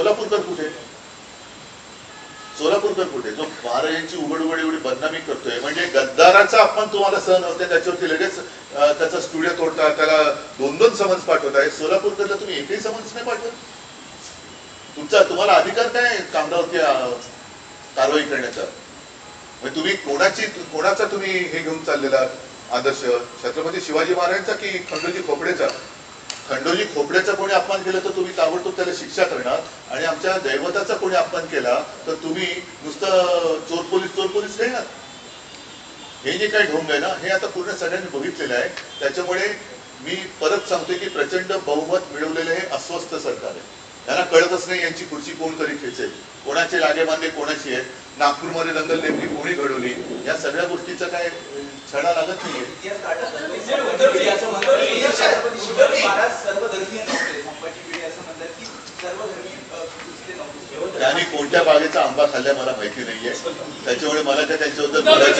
सोलापूरकर कुठे? सोलापूरकर कुठे? जो महाराजांची उघड उघड एवढी बदनामी करतोय. म्हणजे गद्दाराचा अपमान तुम्हाला सहन होते त्याच्यावरती लगेच त्याचा स्टुडिओ तोडता त्याला दोन दोन समन्स पाठवताय सोलापूरकरला तुम्ही एकही समन्स नाही पाठवत? तुमचा तुम्हाला अधिकार काय कामगावरती कारवाई करण्याचा? म्हणजे तुम्ही कोणाची कोणाचा तुम्ही हे घेऊन चाललेला आदर्श? छत्रपती शिवाजी महाराजांचा की खंडोजी खोपडेचा? खंडोजी खोपड्याचा कोणी अपमान केला तर तुम्ही ताबडतोब त्याला शिक्षा करणार. आणि आमच्या दैवताचा कोणी अपमान केला तर तुम्ही नुसतं चोर पोलीस चोर पोलीस खेळणार हे जे काही ढोंग आहे ना हे आता पूर्ण सगळ्यांनी बघितलेलं आहे. त्याच्यामुळे मी परत सांगतोय की प्रचंड बहुमत मिळवलेले हे अस्वस्थ सरकार आहे. त्यांना कळतच नाही यांची खुर्ची कोण तरी खेचेल. कोणाचे लागेबांधे कोणाची आहेत? नागपूरमध्ये दंगल नेमकी कोणी घडवली? या सगळ्या गोष्टीचा काय छडा लागत नाहीये इतिहास काढला जातो. संभाजी पिढी असं म्हणतात की महाराज नव्हते पिढी असं म्हणतात की त्यांनी कोणत्या बागेचा आंबा खाल्लाय मला माहिती नाहीये. त्याच्यामुळे मला काय त्यांच्याबद्दल बोलायचं